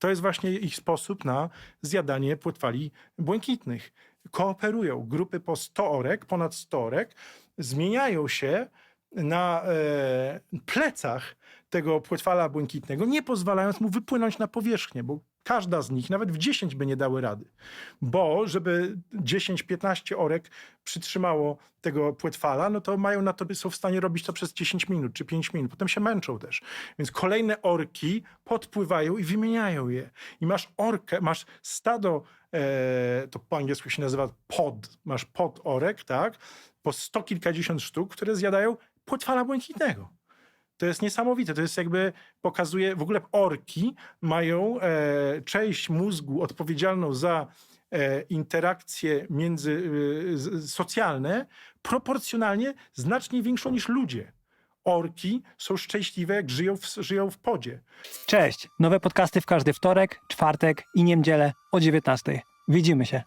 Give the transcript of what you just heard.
To jest właśnie ich sposób na zjadanie płetwali błękitnych. Kooperują grupy po 100 orek, ponad 100 orek, zmieniają się na e, plecach tego płetwala błękitnego, nie pozwalając mu wypłynąć na powierzchnię, bo każda z nich, nawet w 10 by nie dały rady. Bo żeby 10-15 orek przytrzymało tego płetwala, no to mają na to, są w stanie robić to przez 10 minut czy 5 minut. Potem się męczą też. Więc kolejne orki podpływają i wymieniają je. I masz orkę, masz stado, e, to po angielsku się nazywa pod, masz pod orek, tak? Po sto kilkadziesiąt sztuk, które zjadają płetwala błękitnego. To jest niesamowite. To jest jakby pokazuje, w ogóle orki mają e, część mózgu odpowiedzialną za e, interakcje między, e, socjalne proporcjonalnie znacznie większą niż ludzie. Orki są szczęśliwe, jak żyją w, żyją w podzie. Cześć! Nowe podcasty w każdy wtorek, czwartek i niedzielę o 19. Widzimy się.